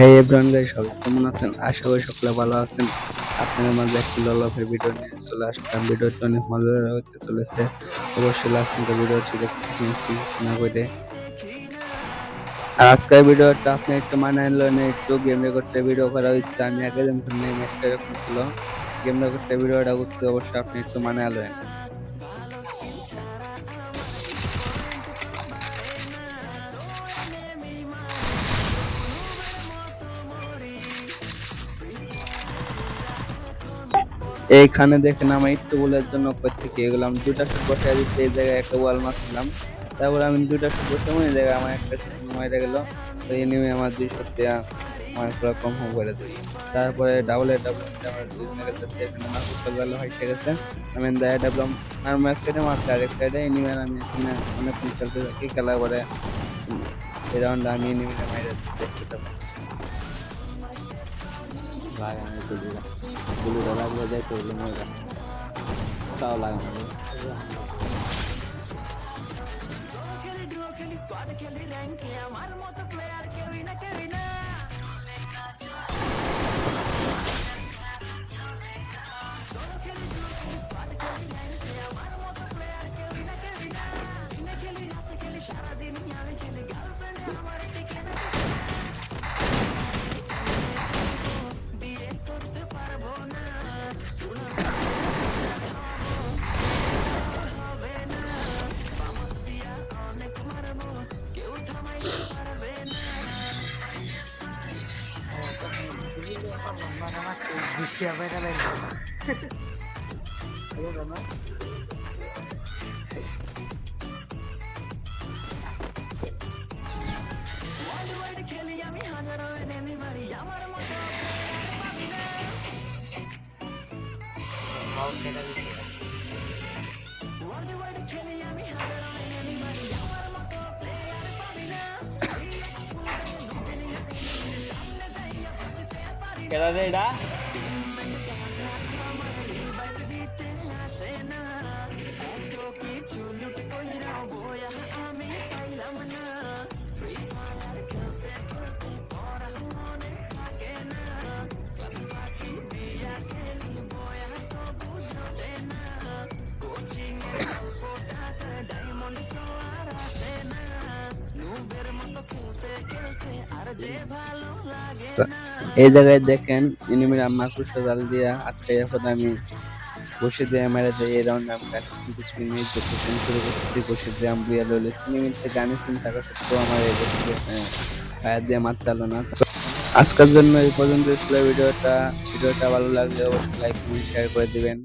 হ্যাঁ এভরান গাই সবাই কেমন আছেন? আশা করি সকলে ভালো আছেন। আপনাদের মাঝে একটি ললফের ভিডিও নিয়ে চলে আসলাম। ভিডিওটি অনেক মজার হতে চলেছে। অবশ্যই লাস্ট ভিডিওটি দেখতে না করে আর আজকের ভিডিওটা আপনি একটু মানায় নিলেন, একটু গেম করতে ভিডিও করা হচ্ছে আমি আগে যেমন ম্যাচটা এরকম ছিল গেম করতে ভিডিওটা করতে অবশ্যই আপনি একটু মানায় নেবেন এইখানে দেখেন আমি একটু বলের জন্য প্রত্যেকে গেলাম দুটা শুট বসে দিতে এই জায়গায় একটা ওয়াল মারছিলাম। তারপর আমি দুটা শুট বসে ওই জায়গায় আমার একটা শুট মারা গেল। তো এই নিয়ে আমার দুই শট দেওয়া আমার পুরো কম করে দিই তারপরে ডাবল ডাবল আমার দুজনে গেছে সেখানে আমার ফুটবল ভালো হয়ে গেছে। আমি দেয় ডাবলাম আর ম্যাচ সাইডে মারছে, আরেক সাইডে এনিমে আমি এখানে অনেক খেলতে থাকি খেলা করে এই রাউন্ড আমি এনিমে মাইরে দেখতে bulu da var ya belki ölüm öyle. Sağ ol ayağım. Saradin yani kedi girlfriend, I'm already গুলিটা গুলিটা লাগলে যাইতে হইলে মরে তাও লাগানো কেডা রে এটা এই জায়গায় দেখেন এনিমির কুশো জাল দিয়া আটকাইয়া পর আমি বসে দিয়ে মেরে দেয় এই রাউন্ড আমি কিছু মিনিট দেখতে শুরু করতেছি, বসে দিয়ে আমি বুয়া লইলে। মিনিট গানে সিন থাকা সত্ত্বেও আমার এই বসে ফায়ার দিয়ে মারতে পারল না। আজকের জন্য এই পর্যন্ত ছিল ভিডিওটা। ভিডিওটা ভালো লাগলে অবশ্যই লাইক কমেন্ট শেয়ার করে দিবেন।